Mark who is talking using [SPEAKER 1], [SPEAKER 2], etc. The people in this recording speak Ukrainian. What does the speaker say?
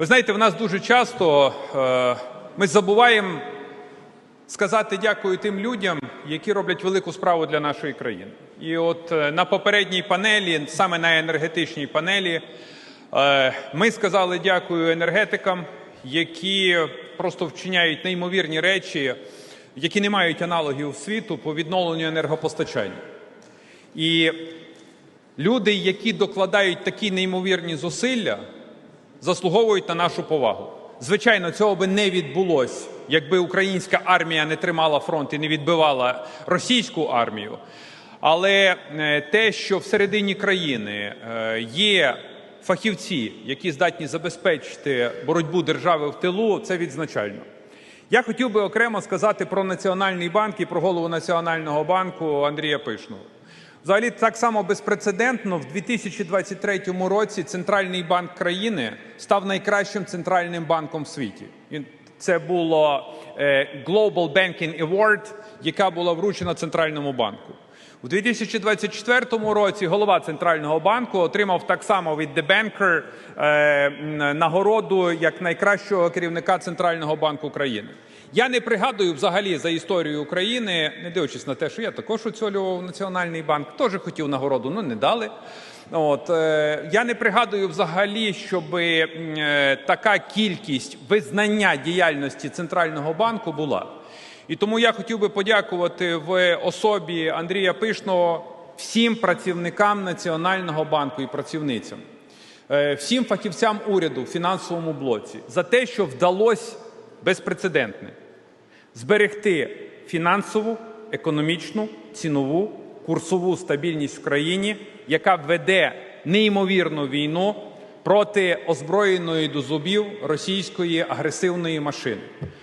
[SPEAKER 1] Ви знаєте, в нас дуже часто е, ми забуваємо сказати дякую тим людям, які роблять велику справу для нашої країни. І от е, на попередній панелі, саме на енергетичній панелі, е, ми сказали дякую енергетикам, які просто вчиняють неймовірні речі, які не мають аналогів світу по відновленню енергопостачання. І люди, які докладають такі неймовірні зусилля, заслуговують на нашу повагу. Звичайно, цього би не відбулось, якби українська армія не тримала фронт і не відбивала російську армію. Але е, те, що всередині країни е, є фахівці, які здатні забезпечити боротьбу держави в тилу, це відзначально. Я хотів би окремо сказати про Національний банк і про голову Національного банку Андрія Пишного. Взагалі, так само безпрецедентно в 2023 році Центральний банк країни став найкращим центральним банком в світі. Це було е, Global Banking Award, яка була вручена Центральному банку. У 2024 році голова Центрального банку отримав так само від The Banker е, нагороду як найкращого керівника Центрального банку України. Я не пригадую взагалі за історію України, не дивлячись на те, що я також очолював Національний банк, теж хотів нагороду, ну не дали. От е, я не пригадую взагалі, щоб е, така кількість визнання діяльності центрального банку була. І тому я хотів би подякувати в особі Андрія Пишного всім працівникам Національного банку і працівницям, е, всім фахівцям уряду в фінансовому блоці за те, що вдалося безпрецедентне зберегти фінансову, економічну, цінову, курсову стабільність в країні, яка веде неймовірну війну проти озброєної до зубів російської агресивної машини.